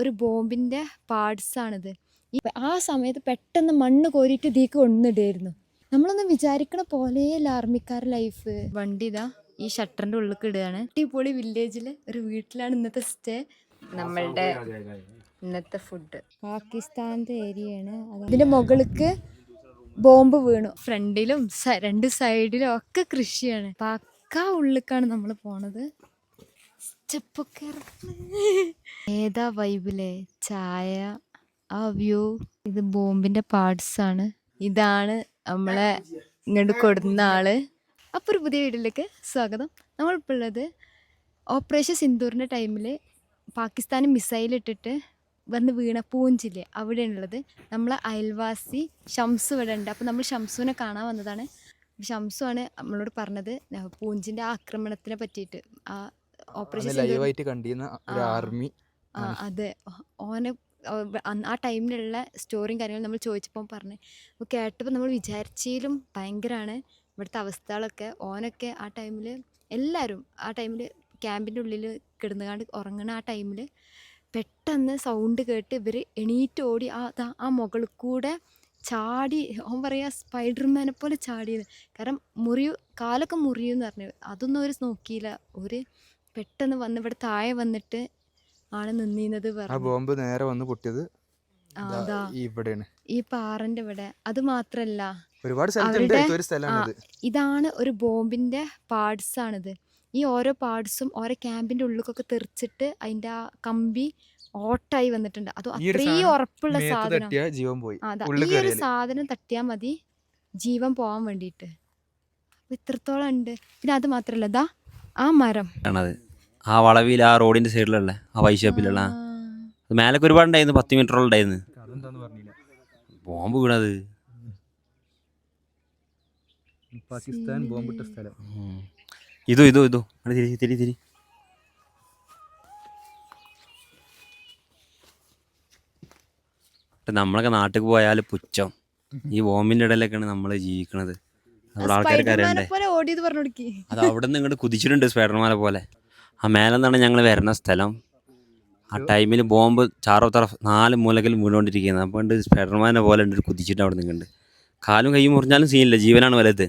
ഒരു ബോംബിന്റെ പാർട്സ് ആണിത് ഈ ആ സമയത്ത് പെട്ടെന്ന് മണ്ണ് കോരിയിട്ട് ഇതിക്ക് കൊണ്ടിടായിരുന്നു നമ്മളൊന്നും വിചാരിക്കണ പോലെയല്ല ലാർമിക്കാർ ലൈഫ്. വണ്ടി ഇതാ ഈ ഷട്ടറിന്റെ ഉള്ളിൽ ഇടുകയാണ് അടിപൊളി വില്ലേജിൽ ഒരു വീട്ടിലാണ് ഇന്നത്തെ സ്റ്റേ. നമ്മളുടെ ഇന്നത്തെ ഫുഡ്. പാകിസ്ഥാനത്തെ ഏരിയയാണ്. അതിന്റെ മുകളിലേക്ക് ബോംബ് വീണു. ഫ്രണ്ടിലും രണ്ട് സൈഡിലും ഒക്കെ കൃഷിയാണ്. പക്ക ഉള്ളിക്കാണ് നമ്മൾ പോണത്. സ്റ്റെപ്പൊക്കെ. ഏതാ വൈബിലെ? ചായ ആ വ്യൂ ഇത് ബോംബിന്റെ പാർട്സ് ആണ് ഇതാണ് നമ്മളെ ഇങ്ങോട്ട് കൊടുന്ന ആൾ. അപ്പോൾ ഒരു പുതിയ വീട്ടിലേക്ക് സ്വാഗതം. നമ്മളിപ്പോൾ ഉള്ളത് ഓപ്പറേഷൻ സിന്ദൂറിന്റെ ടൈമിൽ പാകിസ്ഥാന് മിസൈൽ ഇട്ടിട്ട് വന്ന് വീണ പൂഞ്ചില്ലേ അവിടെയുള്ളത് നമ്മളെ അയൽവാസി ഷംസു ഇവിടെ ഉണ്ട് അപ്പോൾ നമ്മൾ ഷംസുവിനെ കാണാൻ വന്നതാണ്. ഷംസു ആണ് നമ്മളോട് പറഞ്ഞത് പൂഞ്ചിന്റെ ആക്രമണത്തിനെ പറ്റിയിട്ട്. ആ ഓപ്പറേഷൻ സിന്ദൂർ ലൈവായിട്ട് കണ്ടിരുന്ന ഒരു ആർമി അതെ. ഓനെ ആ ടൈമിലുള്ള സ്റ്റോറിയും കാര്യങ്ങളും നമ്മൾ ചോദിച്ചപ്പോൾ പറഞ്ഞു. അപ്പോൾ കേട്ടപ്പോൾ നമ്മൾ വിചാരിച്ചതിലും ഭയങ്കരമാണ് ഇവിടുത്തെ അവസ്ഥകളൊക്കെ. ഓനൊക്കെ ആ ടൈമിൽ എല്ലാവരും ആ ടൈമിൽ ക്യാമ്പിന്റെ ഉള്ളിൽ കിടന്നുകാണ്ട് ഉറങ്ങണ ആ ടൈമിൽ പെട്ടെന്ന് സൗണ്ട് കേട്ട് ഇവർ എണീറ്റ് ഓടി ആ ആ മുകളിൽ കൂടെ ചാടി. ഓൻ പറയാ സ്പൈഡർമാനെ പോലെ ചാടിയത് കാരണം മുറിയു കാലൊക്കെ മുറിയെന്ന് പറഞ്ഞു. അതൊന്നും അവർ നോക്കിയില്ല. ഒരു പെട്ടെന്ന് വന്ന് ഇവിടെ താഴെ വന്നിട്ട് ആണ് നിന്നീന്നത് ആ പറഞ്ഞു. ബോംബ് നേരെ വന്ന് പൊട്ടിയത് ഇവിടെയാണ്. ഈ പാറന്റെ ഇവിടെ. അത് മാത്രല്ല ഒരുപാട് അവരുടെ- ഇതാണ് ഒരു ബോംബിന്റെ പാർട്സ് ആണിത്. ഈ ഓരോ പാർട്സും ഓരോ ക്യാമ്പിന്റെ ഉള്ളിലൊക്കെ തെറിച്ചിട്ട് അതിന്റെ ആ കമ്പി ഓട്ടായി വന്നിട്ടുണ്ട്. അത് അത്രയും സാധനം ഉറപ്പുള്ള സാധനം തട്ടിയ ജീവൻ പോയി. ഈ ഒരു സാധനം തട്ടിയാൽ മതി ജീവൻ പോവാൻ വേണ്ടിയിട്ട്. ഇത്രത്തോളം ഉണ്ട്. പിന്നെ അത് മാത്രല്ല ദാ ആ മരം. ആണത്. ആ വളവിൽ ആ റോഡിന്റെ സൈഡിലുള്ള ആ വൈ ഷോപ്പിലുള്ള. അത് മേലൊക്കെ ഒരുപാട് ഉണ്ടായിരുന്നു പത്ത് മീറ്ററോളം ഉണ്ടായിരുന്നു. ബോംബ് വീണത്. പാകിസ്ഥാൻ ബോംബിട്ട സ്ഥലം. ഇതോ ഇതോ ഇതു. തിരി തിരി തിരി. നമ്മളൊക്കെ നാട്ടിൽ പോയാൽ പുച്ഛം. ഈ ബോംബിന്റെ ഇടയിലൊക്കെയാണ് നമ്മൾ ജീവിക്കണത്. അവിടെ പറഞ്ഞു അത് അവിടെ നിന്ന് ഇങ്ങോട്ട് കുതിച്ചിട്ടുണ്ട് സ്പൈഡർമാനെ പോലെ. ആ മേലെ നിന്നാണ് ഞങ്ങൾ വരുന്ന സ്ഥലം. ആ ടൈമിൽ ബോംബ് ചാറോ തറഫ് നാല് മൂലകൾ വീണുകൊണ്ടിരിക്കുന്നത് അപ്പോൾ ഉണ്ട് സ്പൈഡർമാനെ പോലെ ഉണ്ട് ഒരു കുതിച്ചിട്ട് അവിടെ നിൽക്കുന്നുണ്ട്. കാലും കൈ മുറിഞ്ഞാലും സീനില്ല ജീവനാണ് വലുത്.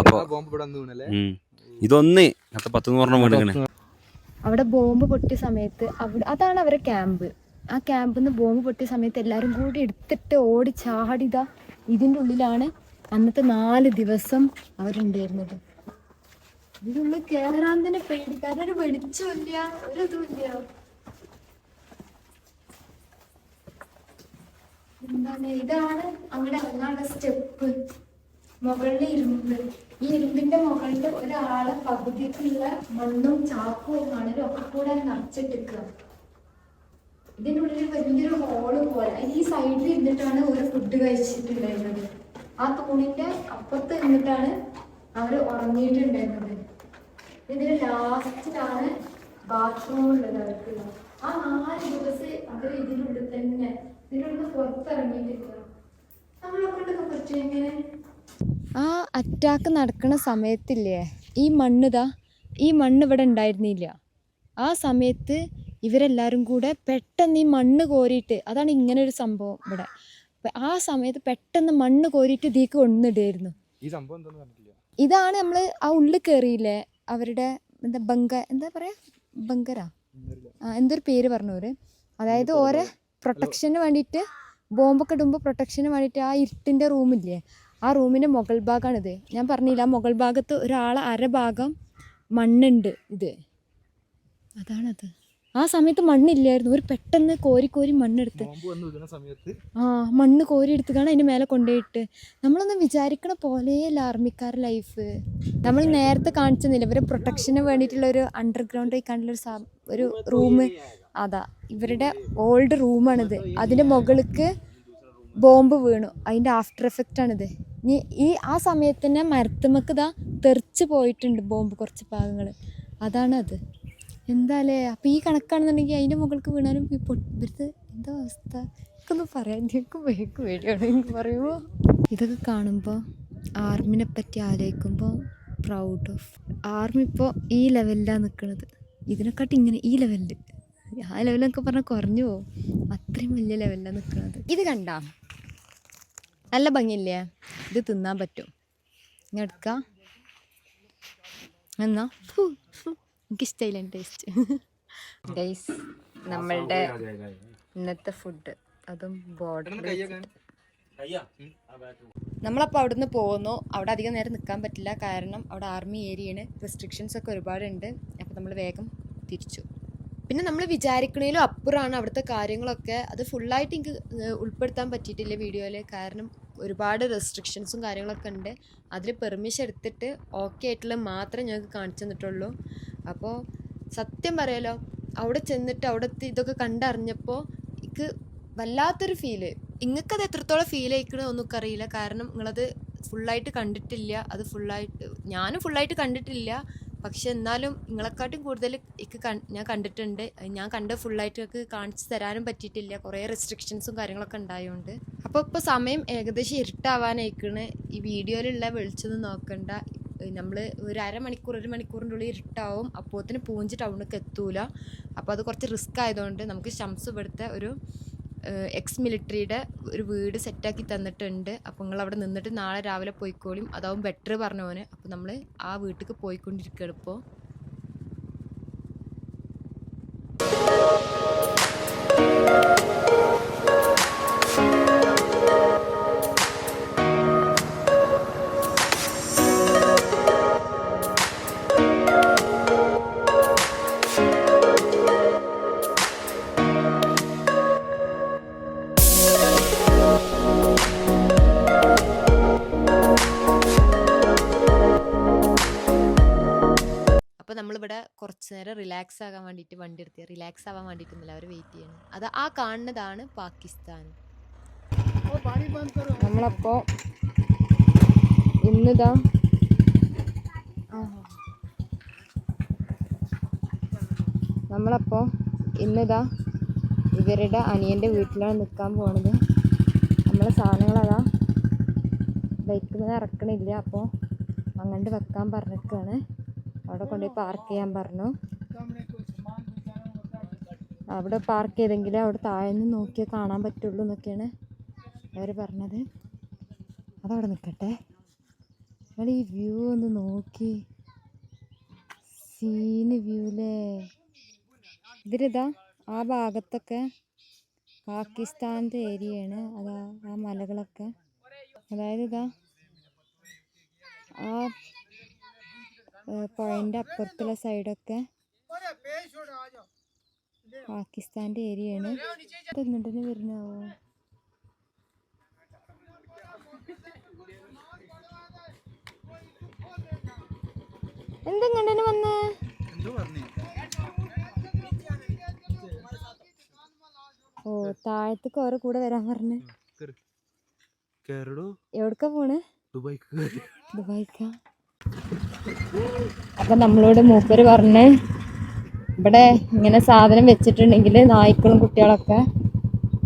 അപ്പോൾ. ഇതൊന്ന് അത്ര പത്ത് നൂറെണ്ണം വീണിക്കണേ അവിടെ ബോംബ് പൊട്ടിയ സമയത്ത് അവിടെ അതാണ് അവരെ ക്യാമ്പ്. ആ ക്യാമ്പിൽ നിന്ന് ബോംബ് പൊട്ടിയ സമയത്ത് എല്ലാവരും കൂടി എടുത്തിട്ട് ഓടി ചാടിതാ ഇതിന്റെ ഉള്ളിലാണ് അന്നത്തെ നാല് ദിവസം അവരുണ്ടായിരുന്നത്. ഇതിന്റെ ഉള്ളിൽ കയറാൻ തന്നെ പേടി. കാരണം ഒരു വെളിച്ചമില്ല ഒരു ഇതുമില്ല എന്താണ്? ഇതാണ് അവിടെ ഇറങ്ങാനുള്ള സ്റ്റെപ്പ്. മുകളിൽ ഇരുമ്പ് ഈ ഇരുമ്പിന്റെ മുകളിൽ ഒരാളെ പകുതിക്കുള്ള മണ്ണും ചാക്കവും മണലും ഒക്കെ കൂടെ നിറച്ചിട്ടിക്കുക ഇതിന്റെ ഉള്ളിൽ വലിയൊരു ഹോൾ പോലെ. ഈ സൈഡിൽ ഇരുന്നിട്ടാണ് ഒരു ഫുഡ് കഴിച്ചിട്ടുണ്ടായിരുന്നത്. ആ തൂണിന്റെ അപ്പുറത്ത് നിന്നിട്ടാണ് അവർ ഉറങ്ങിയിട്ടുണ്ടായിരുന്നത്. ഇതിന്റെ ലാസ്റ്റിലാണ് ബാത്റൂം ഉള്ളത് അവർക്ക് ആ നാല് ദിവസം അവർ ഇതിനുള്ളിൽ തന്നെ ഇതിനുള്ളിൽ പുറത്തിറങ്ങിയിട്ടില്ല നമ്മളൊക്കെ കുറച്ച് എങ്ങനെ ആ അറ്റാക്ക് നടക്കുന്ന സമയത്തില്ലേ ഈ മണ്ണ് മണ്ണിതാ ഈ മണ്ണ് ഇവിടെ ഉണ്ടായിരുന്നില്ല. ആ സമയത്ത് ഇവരെല്ലാവരും കൂടെ പെട്ടെന്ന് ഈ മണ്ണ് കോരിയിട്ട് അതാണ് ഇങ്ങനെ ഒരു സംഭവം ഇവിടെ. ആ സമയത്ത് പെട്ടെന്ന് മണ്ണ് കോരിയിട്ട് ഇതിക്ക് കൊണ്ടിടായിരുന്നു ഇതാണ് നമ്മൾ ആ ഉള്ളിൽ കയറിയില്ലേ അവരുടെ എന്താ ബങ്ക എന്താ പറയാ? ബങ്കര ആ, എന്തൊരു പേര് പറഞ്ഞു പറഞ്ഞവര്? അതായത് ഓരോ പ്രൊട്ടക്ഷന് വേണ്ടിയിട്ട് ബോംബൊക്കെ ഇടുമ്പോൾ പ്രൊട്ടക്ഷന് വേണ്ടിയിട്ട് ആ ഇരുട്ടിന്റെ റൂമില്ലേ ആ റൂമിന്റെ മുകൾ ഭാഗമാണിത് ഞാൻ പറഞ്ഞില്ല ആ മുകൾ ഭാഗത്ത് അര ഭാഗം മണ്ണുണ്ട് ഇത്. അതാണത്. ആ സമയത്ത് മണ്ണില്ലായിരുന്നു. ഒരു പെട്ടെന്ന് കോരി കോരി മണ്ണെടുത്ത്. ആ മണ്ണ് കോരി എടുത്തുകാണ് അതിന്റെ മേലെ കൊണ്ടുപോയിട്ട്. നമ്മളൊന്നും വിചാരിക്കണ പോലെയല്ല ആർമിക്കാർ ലൈഫ് നമ്മൾ നേരത്തെ കാണിച്ചെന്നില്ല ഇവരെ പ്രൊട്ടക്ഷന് വേണ്ടിയിട്ടുള്ള ഒരു അണ്ടർഗ്രൗണ്ട് ആയിക്കാണ്ടുള്ള ഒരു ഒരു റൂം അതാ ഇവരുടെ ഓൾഡ് റൂമാണിത് അതിന്റെ മുകളിലേക്ക് ബോംബ് വീണു. അതിന്റെ ആഫ്റ്റർ എഫക്റ്റ് ആണിത്. ഇനി ഈ ആ സമയത്ത് തന്നെ മരത്തുമ്മക്ക് ഇതാ തെറിച്ച് പോയിട്ടുണ്ട് ബോംബ് കുറച്ച് ഭാഗങ്ങൾ അതാണ് അത് എന്താല്ലേ അപ്പം ഈ കണക്കാണെന്നുണ്ടെങ്കിൽ അതിന്റെ മുകൾക്ക് വീണാലും ഈ പൊ- ഇവരുടെ എന്താ അവസ്ഥ? എനിക്കൊന്നും പറയാൻ എനിക്ക് വേക്ക് പേടിയാണ്. എനിക്ക് പറയുമ്പോൾ ഇതൊക്കെ കാണുമ്പോൾ ആർമിനെ പറ്റി ആലോചിക്കുമ്പോൾ പ്രൗഡ് ഓഫ് ആർമി ഇപ്പോൾ ഈ ലെവലിലാണ് നിൽക്കുന്നത് ഇതിനെക്കാട്ടി ഇങ്ങനെ ഈ ലെവലിൽ ആ ലെവലൊക്കെ പറഞ്ഞാൽ കുറഞ്ഞു പോകും അത്രയും വലിയ ലെവലിലാണ് നിൽക്കുന്നത് ഇത് കണ്ട? നല്ല ഭംഗിയില്ലേ? ഇത് തിന്നാൻ പറ്റും. ഇങ്ങനെ എടുക്കാം. എന്നാ. എനിക്കിഷ്ടമായില്ല ടേസ്റ്റ്. ഗൈസ് നമ്മളുടെ ഇന്നത്തെ ഫുഡ് അതും ബോർഡർ നമ്മളപ്പോൾ അവിടുന്ന് പോകുന്നു. അവിടെ അധികം നേരം നിൽക്കാൻ പറ്റില്ല. കാരണം അവിടെ ആർമി ഏരിയയാണ് റെസ്ട്രിക്ഷൻസ് ഒക്കെ ഒരുപാടുണ്ട്. അപ്പോൾ നമ്മൾ വേഗം തിരിച്ചു. പിന്നെ നമ്മൾ വിചാരിക്കണേലും അപ്പുറമാണ് അവിടുത്തെ കാര്യങ്ങളൊക്കെ. അത് ഫുള്ളായിട്ട് എനിക്ക് ഉൾപ്പെടുത്താൻ പറ്റിയിട്ടില്ല വീഡിയോയിൽ കാരണം ഒരുപാട് റെസ്ട്രിക്ഷൻസും കാര്യങ്ങളൊക്കെ ഉണ്ട്. അതിൽ പെർമിഷൻ എടുത്തിട്ട് ഓക്കെ ആയിട്ടുള്ള മാത്രമേ ഞങ്ങൾക്ക് കാണിച്ചു തന്നിട്ടുള്ളൂ. അപ്പോൾ സത്യം പറയാലോ അവിടെ ചെന്നിട്ട് അവിടുത്തെ ഇതൊക്കെ കണ്ടറിഞ്ഞപ്പോൾ എനിക്ക് വല്ലാത്തൊരു ഫീൽ നിങ്ങൾക്കത് എത്രത്തോളം ഫീൽ ആയിക്കണോ ഒന്നും അറിയില്ല. കാരണം നിങ്ങളത് ഫുള്ളായിട്ട് കണ്ടിട്ടില്ല. അത് ഫുള്ളായിട്ട് ഞാനും ഫുള്ളായിട്ട് കണ്ടിട്ടില്ല. പക്ഷെ എന്നാലും നിങ്ങളെക്കാട്ടും കൂടുതൽ എനിക്ക് ഞാൻ കണ്ടിട്ടുണ്ട്. ഞാൻ കണ്ട ഫുള്ളായിട്ട് എനിക്ക് കാണിച്ചു തരാനും പറ്റിയിട്ടില്ല. കുറേ റെസ്ട്രിക്ഷൻസും കാര്യങ്ങളൊക്കെ ഉണ്ടായതുകൊണ്ട് അപ്പോൾ ഇപ്പോൾ സമയം ഏകദേശം ഇരുട്ടാവാനായിക്കണ്. ഈ വീഡിയോയിലുള്ള വെളിച്ചൊന്നും നോക്കണ്ട. നമ്മൾ ഒരു അരമണിക്കൂർ ഒരു മണിക്കൂറിന്റെ ഉള്ളിൽ ഇരുട്ടാവും. അപ്പോത്തിന് പൂഞ്ച് ടൗണിലേക്ക് എത്തൂല. അപ്പോൾ അത് കുറച്ച് റിസ്ക് ആയതുകൊണ്ട് നമുക്ക് ഷംസ് ഇവിടുത്തെ ഒരു എക്സ് മിലിറ്ററിയുടെ ഒരു വീട് സെറ്റാക്കി തന്നിട്ടുണ്ട്. അപ്പോൾ നിങ്ങൾ അവിടെ നിന്നിട്ട് നാളെ രാവിലെ പോയിക്കോളും. അതാവും ബെറ്റർ പറഞ്ഞു പോലെ. അപ്പോൾ നമ്മൾ ആ വീട്ടിലേക്ക് പോയിക്കൊണ്ടിരിക്കുകയാണ് ഇപ്പോൾ റിലാക്സ് ആകാൻ വേണ്ടിയിട്ട് വണ്ടി എടുത്ത് റിലാക്സ് ആവാൻ വേണ്ടിയിട്ടൊന്നുമില്ല അവർ വെയിറ്റ് ചെയ്യണം. അത് ആ കാണുന്നതാണ് പാകിസ്ഥാൻ. നമ്മളപ്പോൾ ഇന്നിതാ നമ്മളപ്പോൾ ഇന്നിതാ ഇവരുടെ അനിയന്റെ വീട്ടിലാണ് നിൽക്കാൻ പോണത്. നമ്മളെ സാധനങ്ങളതാ ബൈക്കിൽ നിന്ന് ഇറക്കണില്ല അപ്പോൾ അങ്ങോട്ട് വെക്കാൻ പറഞ്ഞിരിക്കുകയാണ് അവിടെ കൊണ്ടുപോയി പാർക്ക് ചെയ്യാൻ പറഞ്ഞു. അവിടെ പാർക്ക് ചെയ്തെങ്കിൽ അവിടെ താഴെ നിന്ന് നോക്കിയാൽ കാണാൻ പറ്റുള്ളൂ എന്നൊക്കെയാണ് അവർ പറഞ്ഞത്. അതവിടെ നിൽക്കട്ടെ നിങ്ങൾ ഈ വ്യൂ ഒന്ന് നോക്കി. സീന് വ്യൂലേ ഇതിലിതാ ആ ഭാഗത്തൊക്കെ പാകിസ്ഥാന്റെ ഏരിയയാണ്. അതാ ആ മലകളൊക്കെ. അതായത് ഇതാ ആ പുഴന്റെ അപ്പുറത്തുള്ള സൈഡൊക്കെ പാകിസ്ഥാന്റെ ഏരിയയാണ്. എന്നിട്ട് വരുന്നാവോ എന്തെങ്ങനെ വന്ന്? ഓ താഴത്തേക്ക് ഓരോ കൂടെ വരാൻ പറഞ്ഞു. എവിടക്ക പോണ്? ദുബായിക്കാ. അപ്പൊ നമ്മളോട് മൂപ്പര് പറഞ്ഞ് ഇവിടെ ഇങ്ങനെ സാധനം വെച്ചിട്ടുണ്ടെങ്കിൽ നായ്ക്കളും കുട്ടികളൊക്കെ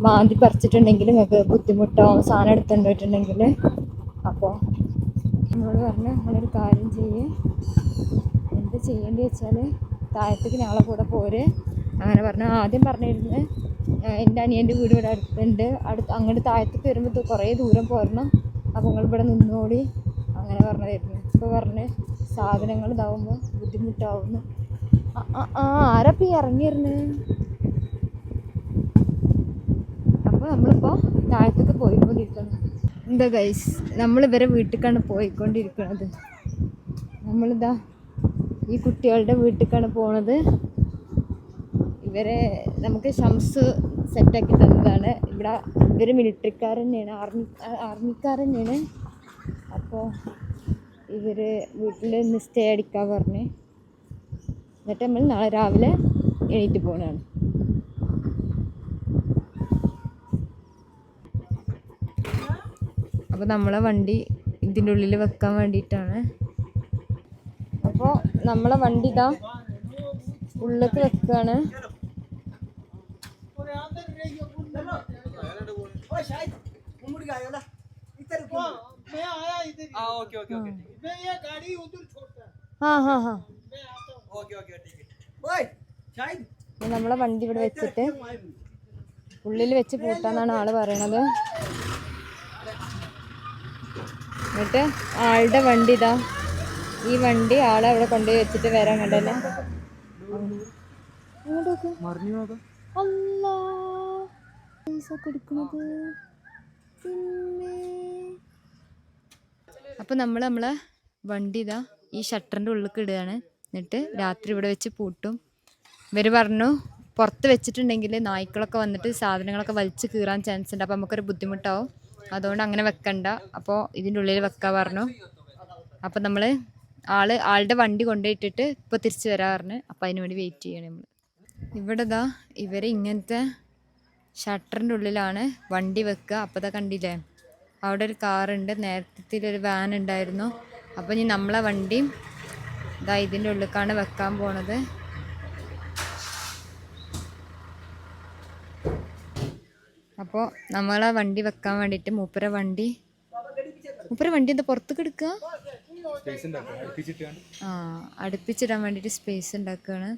മാന്തി പറിച്ചിട്ടുണ്ടെങ്കിൽ നിങ്ങൾക്ക് ബുദ്ധിമുട്ടോ സാധനം എടുത്തുകൊണ്ട് പോയിട്ടുണ്ടെങ്കിൽ അപ്പോൾ എന്നോട് പറഞ്ഞ് നമ്മളൊരു കാര്യം ചെയ്യ്. എന്ത് ചെയ്യേണ്ടി വെച്ചാൽ താഴത്തേക്ക് ഞങ്ങളെ കൂടെ പോര്. അങ്ങനെ പറഞ്ഞു ആദ്യം പറഞ്ഞിരുന്ന് എന്റെ അനിയന്റെ വീട് ഇവിടെ അടുത്തുണ്ട്. അടുത്ത് അങ്ങോട്ട് താഴത്തേക്ക് വരുമ്പോൾ കുറേ ദൂരം പോരണം. അപ്പോൾ നിങ്ങൾ ഇവിടെ നിന്നോടി അങ്ങനെ പറഞ്ഞതായിരുന്നു ഇപ്പോൾ പറഞ്ഞ് സാധനങ്ങൾ ഇതാവുമ്പോൾ ബുദ്ധിമുട്ടാവുന്നു. ആരപ്പം ഇറങ്ങിയിരുന്നു? അപ്പോൾ നമ്മളിപ്പോൾ താഴത്തേക്ക് പോയിക്കൊണ്ടിരിക്കണം. എന്താ ഗൈസ് നമ്മളിവരെ വീട്ടിലേക്കാണ് പോയിക്കൊണ്ടിരിക്കുന്നത് നമ്മളിതാ ഈ കുട്ടികളുടെ വീട്ടിലേക്കാണ് പോണത്. ഇവരെ നമുക്ക് ഷംസ് സെറ്റാക്കി തന്നതാണ്. ഇവിടെ ഇവർ മിലിറ്ററിക്കാർ തന്നെയാണ് ആർമി ആർമിക്കാർ തന്നെയാണ് അപ്പോൾ ഇവർ വീട്ടിൽ നിന്ന് സ്റ്റേ അടിക്കാൻ പറഞ്ഞ്. എന്നിട്ട് നമ്മൾ നാളെ രാവിലെ എണീറ്റ് പോകുന്നതാണ് അപ്പോൾ നമ്മളെ വണ്ടി ഇതിൻ്റെ ഉള്ളിൽ വെക്കാൻ വേണ്ടിയിട്ടാണ് അപ്പോൾ നമ്മളെ വണ്ടി ഇതാ ഉള്ളിലേക്ക് വെക്കുകയാണ് हाँ हाँ हाँ നമ്മളെ വണ്ടി ഇവിടെ വെച്ചിട്ട് ഉള്ളിൽ വെച്ച് പൂട്ടാന്നാണ് ആൾ പറയണത്. എന്നിട്ട് ആളുടെ വണ്ടി ഇതാ. ഈ വണ്ടി ആളെ അവിടെ കൊണ്ടുപോയി വെച്ചിട്ട് വരാൻ കണ്ടല്ലേ? അപ്പൊ നമ്മൾ നമ്മളെ വണ്ടി ഇതാ ഈ ഷട്ടറിന്റെ ഉള്ളിൽ ഇടുകയാണ്. എന്നിട്ട് രാത്രി ഇവിടെ വെച്ച് പൂട്ടും. ഇവർ പറഞ്ഞു പുറത്ത് വെച്ചിട്ടുണ്ടെങ്കിൽ നായ്ക്കളൊക്കെ വന്നിട്ട് സാധനങ്ങളൊക്കെ വലിച്ച് കീറാൻ ചാൻസ് ഉണ്ട്. അപ്പോൾ നമുക്കൊരു ബുദ്ധിമുട്ടാവും. അതുകൊണ്ട് അങ്ങനെ വെക്കണ്ട. അപ്പോൾ ഇതിന്റെ ഉള്ളിൽ വെക്കാൻ പറഞ്ഞു. അപ്പോൾ നമ്മൾ ആൾ ആളുടെ വണ്ടി കൊണ്ടുപോയിട്ടിട്ട് ഇപ്പോൾ തിരിച്ചു വരാൻ പറഞ്ഞു. അപ്പോൾ അതിന് വേണ്ടി വെയിറ്റ് ചെയ്യണം നമ്മൾ ഇവിടെ ദാ ഇവർ ഇങ്ങനത്തെ ഷട്ടറിന്റെ ഉള്ളിലാണ് വണ്ടി വെക്കുക. അപ്പോൾ ഇതാ കണ്ടില്ലേ? അവിടെ ഒരു കാറുണ്ട് നേരത്തെ ഒരു വാൻ ഉണ്ടായിരുന്നു. അപ്പോൾ ഇനി നമ്മളെ വണ്ടി ഇതാ ഇതിന്റെ ഉള്ളിലേക്കാണ് വെക്കാൻ പോണത്. അപ്പോൾ നമ്മളെ വണ്ടി വെക്കാൻ വേണ്ടിയിട്ട് മൂപ്പര വണ്ടി. മൂപ്പര വണ്ടി എന്താ പുറത്തേക്ക് എടുക്കുക ആ അടുപ്പിച്ചിടാൻ വേണ്ടിയിട്ട് സ്പേസ് ഉണ്ടാക്കുകയാണ്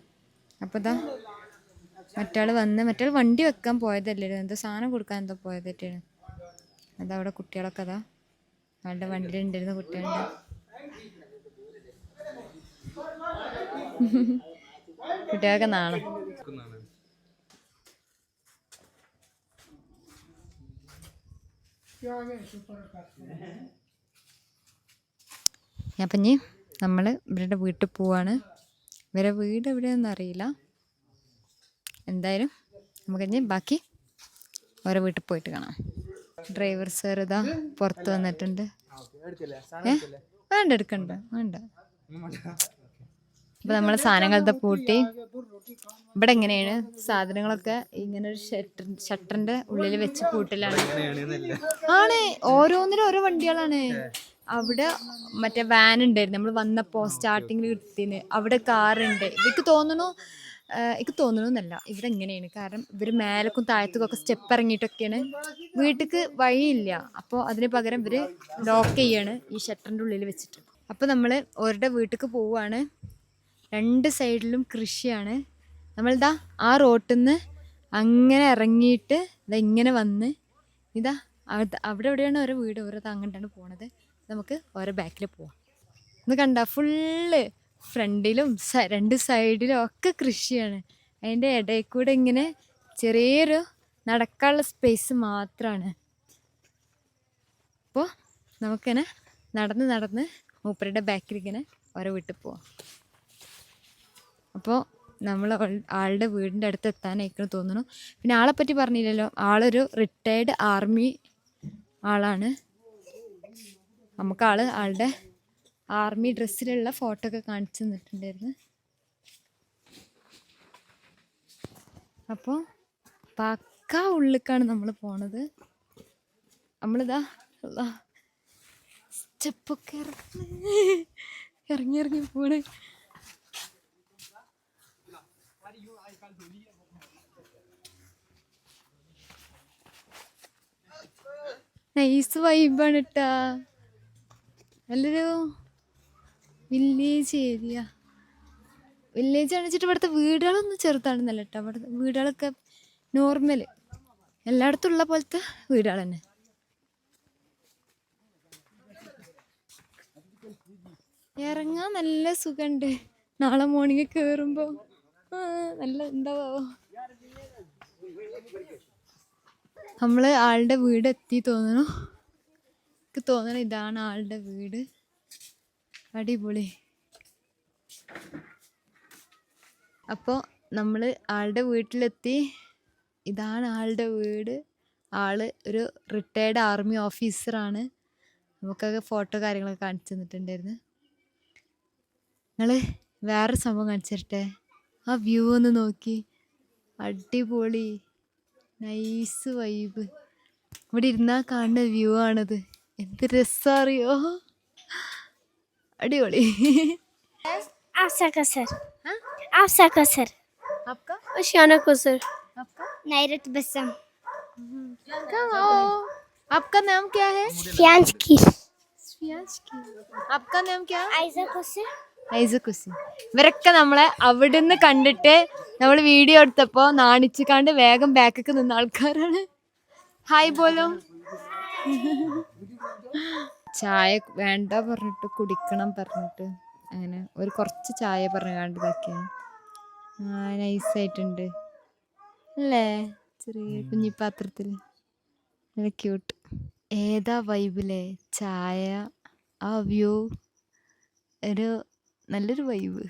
അപ്പോൾ ഇതാ മറ്റാൾ വന്ന് മറ്റാൾ വണ്ടി വെക്കാൻ പോയതല്ലേ? എന്തോ സാധനം കൊടുക്കാൻ എന്തോ പോയതായിട്ടാണ് അതവിടെ കുട്ടികളൊക്കെ അതാ അവളുടെ വണ്ടിയിൽ ഉണ്ടായിരുന്ന കുട്ടികളുണ്ട്. കുട്ടികളൊക്കെ നാണം അപ്പം ഇനി നമ്മൾ ഇവരുടെ വീട്ടിൽ പോവാണ്. ഇവരെ വീട് എവിടെയാണെന്ന് അറിയില്ല. എന്തായാലും നമുക്കിനി ബാക്കി ഓരോ വീട്ടിൽ പോയിട്ട് കാണാം. ഡ്രൈവർ സാർ ഇതാ പുറത്ത് വന്നിട്ടുണ്ട്. ഏ? വേണ്ട എടുക്കണ്ട വേണ്ട. അപ്പൊ നമ്മൾ സാധനങ്ങളത്തെ പൂട്ടി. ഇവിടെ എങ്ങനെയാണ് സാധനങ്ങളൊക്കെ ഇങ്ങനെ ഒരു ഷട്ടർ ഷട്ടറിന്റെ ഉള്ളിൽ വെച്ച് പൂട്ടലാണ്. ആണ്. ഓരോന്നിനും ഓരോ വണ്ടികളാണ്. അവിടെ മറ്റേ വാൻ ഉണ്ടായിരുന്നു. നമ്മൾ വന്നപ്പോ സ്റ്റാർട്ടിങ്ങിൽ കിട്ടിന് അവിടെ കാറുണ്ട് ഇവർക്ക് തോന്നുന്നു എനിക്ക് തോന്നണു എന്നല്ല ഇവിടെ എങ്ങനെയാണ്? കാരണം ഇവർ മേലക്കും താഴത്തും ഒക്കെ സ്റ്റെപ്പ് ഇറങ്ങിയിട്ടൊക്കെയാണ്. വീട്ടിക്ക് വഴിയില്ല. അപ്പോൾ അതിന് പകരം ഇവർ ലോക്ക് ചെയ്യാണ് ഈ ഷട്ടറിന്റെ ഉള്ളിൽ വെച്ചിട്ട്. അപ്പോൾ നമ്മൾ ഓരുടെ വീട്ടിലേക്ക് പോവുകയാണ് രണ്ട് സൈഡിലും കൃഷിയാണ്. നമ്മളിതാ ആ റോട്ടിൽ നിന്ന് അങ്ങനെ ഇറങ്ങിയിട്ട് ഇതാ ഇങ്ങനെ വന്ന് ഇതാ അവിടെ എവിടെയാണ് ഓരോ വീട്? ഓരോ അങ്ങോട്ടാണ് പോണത്. നമുക്ക് ഓരോ ബാക്കിൽ പോവാം. ഒന്ന് കണ്ട ഫുള്ള് ഫ്രണ്ടിലും രണ്ട് സൈഡിലും ഒക്കെ കൃഷിയാണ്. അതിന്റെ ഇടയിൽ കൂടെ ഇങ്ങനെ ചെറിയൊരു നടക്കാനുള്ള സ്പേസ് മാത്രമാണ് അപ്പോൾ നമുക്കിങ്ങനെ നടന്ന് നടന്ന് മൂപ്പരുടെ ബാക്കിൽ ഇങ്ങനെ ഓരോ വീട്ടിൽ പോവാം. അപ്പോൾ നമ്മൾ ആളുടെ വീടിന്റെ അടുത്ത് എത്താനായിരിക്കും തോന്നുന്നു. പിന്നെ ആളെ പറ്റി പറഞ്ഞില്ലല്ലോ. ആളൊരു റിട്ടയർഡ് ആർമി ആളാണ്. നമുക്ക് ആൾ ആളുടെ ആർമി ഡ്രസ്സിലുള്ള ഫോട്ടോ ഒക്കെ കാണിച്ചു തന്നിട്ടുണ്ടായിരുന്നു. അപ്പോൾ പക്ക ഉള്ളിലേക്കാണ് നമ്മൾ പോണത്. നമ്മളിതാ സ്റ്റെപ്പൊക്കെ ഇറങ്ങി. ഇറങ്ങി ഇറങ്ങി പോണ്. നൈസ് വൈബാണ് കേട്ടാ നല്ലൊരു വില്ലേജ് ഏരിയ വില്ലേജ് ആണ് ഇവിടുത്തെ വീടുകളൊന്നും ചെറുതാണെന്നല്ല കേട്ടോ ഇവിടുത്തെ വീടുകളൊക്കെ നോർമൽ എല്ലായിടത്തും ഉള്ള പോലത്തെ വീടുകൾ തന്നെ. ഇറങ്ങാൻ നല്ല സുഖമുണ്ട് നാളെ മോർണിംഗ് കയറുമ്പോൾ നല്ല എന്താവോ. നമ്മൾ ആളുടെ വീട് എത്തി തോന്നുന്നു. എനിക്ക് തോന്നണം ഇതാണ് ആളുടെ വീട്. അടിപൊളി. അപ്പോൾ നമ്മൾ ആളുടെ വീട്ടിലെത്തി. ഇതാണ് ആളുടെ വീട്. ആൾ ഒരു റിട്ടയർഡ് ആർമി ഓഫീസറാണ് നമുക്കൊക്കെ ഫോട്ടോ കാര്യങ്ങളൊക്കെ കാണിച്ചു തന്നിട്ടുണ്ടായിരുന്നു. നിങ്ങൾ വേറെ സംഭവം കാണിച്ചു തരട്ടെ ആ വ്യൂ ഒന്ന് നോക്കി. അടിപൊളി. നൈസ് വൈബ് ഇവിടെ ഇരുന്നാൽ കാണുന്ന വ്യൂ ആണത് എന്ത് രസമറിയോ അടിപൊളി Afsa Kasır. हाँ? Afsa Kasır. आपका Aşağına Kasır. आपका Nayret Besem. कहाँ आओ आपका नाम क्या है Fiyanski. स्पियांश की आपका नाम क्या है Ayza Kasır. ഐസ കുസി ഇവരൊക്കെ നമ്മളെ അവിടുന്ന് കണ്ടിട്ട് നമ്മൾ വീഡിയോ എടുത്തപ്പോ നാണിച്ചു കണ്ട് വേഗം ബാക്കൊക്കെ നിന്ന ആൾക്കാരാണ്. ഹായ് പോലും ചായ വേണ്ട പറഞ്ഞിട്ട് കുടിക്കണം പറഞ്ഞിട്ട് അങ്ങനെ ഒരു കുറച്ച് ചായ ഇതാക്കിയാണ് ആ നൈസായിട്ടുണ്ട് അല്ലേ? ചെറിയ കുഞ്ഞിപ്പാത്രത്തിൽ നല്ല ക്യൂട്ട് ഏതാ വൈബിലെ ചായ ആ വ്യൂ ഒരു നല്ലൊരു വൈബ്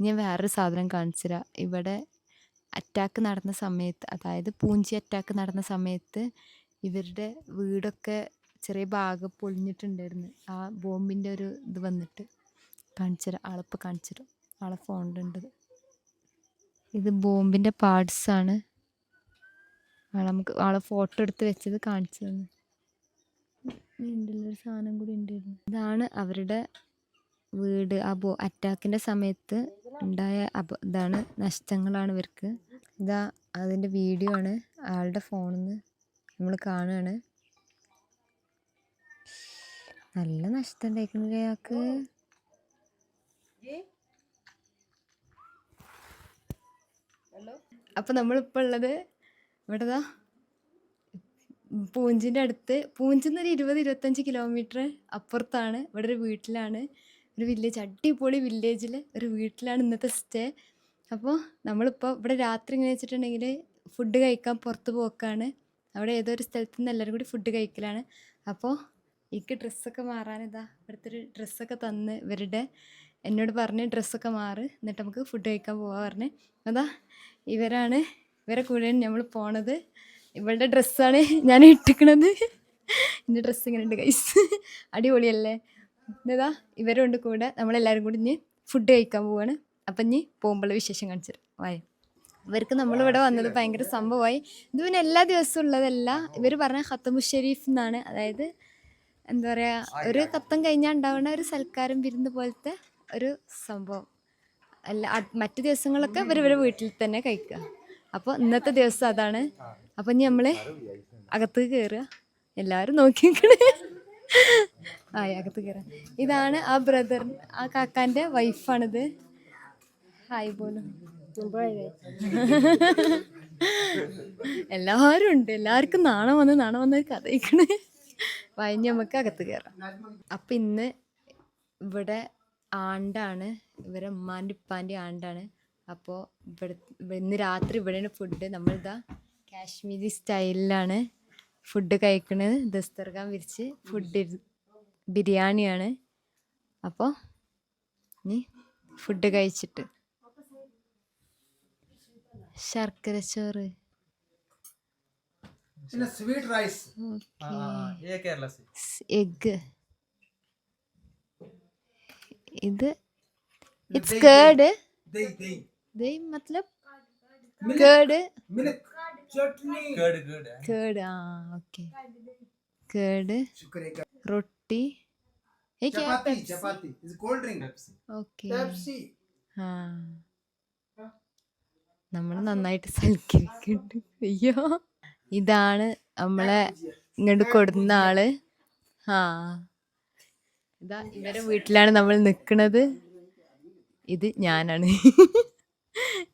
ഞാൻ വേറൊരു സാധനം കാണിച്ചുതരാം. ഇവിടെ അറ്റാക്ക് നടന്ന സമയത്ത് അതായത് പൂഞ്ചി അറ്റാക്ക് നടന്ന സമയത്ത് ഇവരുടെ വീടൊക്കെ ചെറിയ ഭാഗം പൊളിഞ്ഞിട്ടുണ്ടായിരുന്നു. ആ ബോംബിന്റെ ഒരു ഇത് വന്നിട്ട് കാണിച്ചുതരാം. ആളിപ്പോൾ കാണിച്ചുതരാം. ആളെ ഫോണിലുണ്ട് ഇത് ബോംബിന്റെ പാർട്സാണ് ആളെ നമുക്ക് ആളെ ഫോട്ടോ എടുത്ത് വെച്ചത് കാണിച്ചു തന്നു. ഒരു സാധനം കൂടി ഉണ്ടായിരുന്നു. ഇതാണ് അവരുടെ വീട് ആ ബോ അറ്റാക്കിന്റെ സമയത്ത് ഉണ്ടായ അപ ഇതാണ് നഷ്ടങ്ങളാണ് ഇവർക്ക്. ഇതാ അതിന്റെ വീഡിയോ ആണ് ആളുടെ ഫോണിൽ നിന്ന് നമ്മൾ കാണുകയാണ് നല്ല നഷ്ടം ഉണ്ടായിരിക്കുന്നില്ലേ അയാൾക്ക് അപ്പം നമ്മളിപ്പോൾ ഉള്ളത് ഇവിടെതാ പൂഞ്ചിന്റെ അടുത്ത് പൂഞ്ചിന്ന് ഒരു ഇരുപത് ഇരുപത്തഞ്ച് കിലോമീറ്റർ അപ്പുറത്താണ്. ഇവിടെ ഒരു വീട്ടിലാണ്. ഒരു വില്ലേജ് അടിപൊളി വില്ലേജിൽ ഒരു വീട്ടിലാണ് ഇന്നത്തെ സ്റ്റേ അപ്പോൾ നമ്മളിപ്പോൾ ഇവിടെ രാത്രി ഇങ്ങനെ വെച്ചിട്ടുണ്ടെങ്കിൽ ഫുഡ് കഴിക്കാൻ പുറത്ത് പോക്കാണ്. അവിടെ ഏതോ ഒരു സ്ഥലത്ത് നിന്ന് എല്ലാവരും കൂടി ഫുഡ് കഴിക്കലാണ്. അപ്പോൾ എനിക്ക് ഡ്രസ്സൊക്കെ മാറാനിതാ ഇവിടുത്തെ ഒരു ഡ്രസ്സൊക്കെ തന്ന് ഇവരുടെ എന്നോട് പറഞ്ഞ് ഡ്രസ്സൊക്കെ മാറ് എന്നിട്ട് നമുക്ക് ഫുഡ് കഴിക്കാൻ പോകാൻ പറഞ്ഞു. അതാ ഇവരാണ് ഇവരെ കൂടെ നമ്മൾ പോണത്. ഇവളുടെ ഡ്രസ്സാണ് ഞാൻ ഇട്ടിക്കണത്. എന്റെ ഡ്രസ്സ് ഇങ്ങനെ ഉണ്ട് കൈസ് അടിപൊളിയല്ലേ? ഇതാ ഇവരുണ്ട് കൂടെ. നമ്മളെല്ലാവരും കൂടി ഇനി ഫുഡ് കഴിക്കാൻ പോവാണ്. അപ്പം ഇനി പോകുമ്പോൾ വിശേഷം കാണിച്ചു വായ ഇവർക്ക് നമ്മളിവിടെ വന്നത് ഭയങ്കര സംഭവമായി. ഇത് പിന്നെ എല്ലാ ദിവസവും ഉള്ളതല്ല. ഇവർ പറഞ്ഞ ഖത്തമു ഷെരീഫ് എന്നാണ്. അതായത് എന്താ പറയുക ഒരു കത്തം കഴിഞ്ഞാൽ ഉണ്ടാവുന്ന ഒരു സൽക്കാരം വിരുന്ന് പോലത്തെ ഒരു സംഭവം. അല്ല മറ്റു ദിവസങ്ങളൊക്കെ ഇവർ ഇവരെ വീട്ടിൽ തന്നെ കഴിക്കുക അപ്പോൾ ഇന്നത്തെ ദിവസം അതാണ്. അപ്പം ഇനി നമ്മൾ അകത്ത് കയറുക എല്ലാവരും നോക്കി നിൽക്കണേ ആ അകത്ത് കയറാം ഇതാണ് ആ ബ്രദർ ആ കാക്കാന്റെ വൈഫാണിത് ഹായ് പോലും എല്ലാവരും ഉണ്ട് എല്ലാവർക്കും നാണം വന്ന് നാണം വന്ന് കഥയിക്കണ് വൈഞ്ഞ് നമുക്ക് അകത്ത് കയറാം അപ്പം ഇന്ന് ഇവിടെ ആണ്ടാണ് ഇവരെ ഉമ്മാന്റെ ഉപ്പാന്റെ ആണ്ടാണ്. അപ്പോൾ ഇവിടെ ഇന്ന് രാത്രി ഇവിടെയാണ് ഫുഡ് നമ്മളിതാ കാശ്മീരി സ്റ്റൈലിലാണ് ഫുഡ് കഴിക്കുന്നത് ദസ്തർഖാൻ വിരിച്ച് ഫുഡ് ബിരിയാണിയാണ്. അപ്പോൾ ഇനി ഫുഡ് കഴിച്ചിട്ട്. ശർക്കര ചോറ്. Sweet rice. എഗ് ഇത് ഇറ്റ്സ് കേർഡ് മത്ലബ് കേർഡ് മിൽക്ക്. കേട് ആ ഓക്കെ. കേട് റൊട്ടി. നമ്മൾ നന്നായിട്ട് സൽക്കരിക്കുന്നുണ്ട്. അയ്യോ. ഇതാണ് നമ്മളെ ഇങ്ങോട്ട് കൊടുക്കുന്ന ആൾ. ആ. ഇതാ ഇവരെ വീട്ടിലാണ് നമ്മൾ നിൽക്കുന്നത്. ഇത് ഞാനാണ്.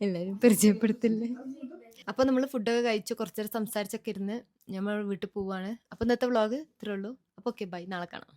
എല്ലാവരും പരിചയപ്പെടുത്തില്ലേ? അപ്പോൾ നമ്മൾ ഫുഡൊക്കെ കഴിച്ച് കുറച്ചേരം സംസാരിച്ചൊക്കെ ഇരുന്ന് നമ്മൾ വീട്ടിൽ പോവാണ്. അപ്പോൾ ഇന്നത്തെ വ്ളോഗ് ഇത്രേ ഉള്ളൂ. അപ്പോൾ ഓക്കെ ബൈ നാളെ കാണാം.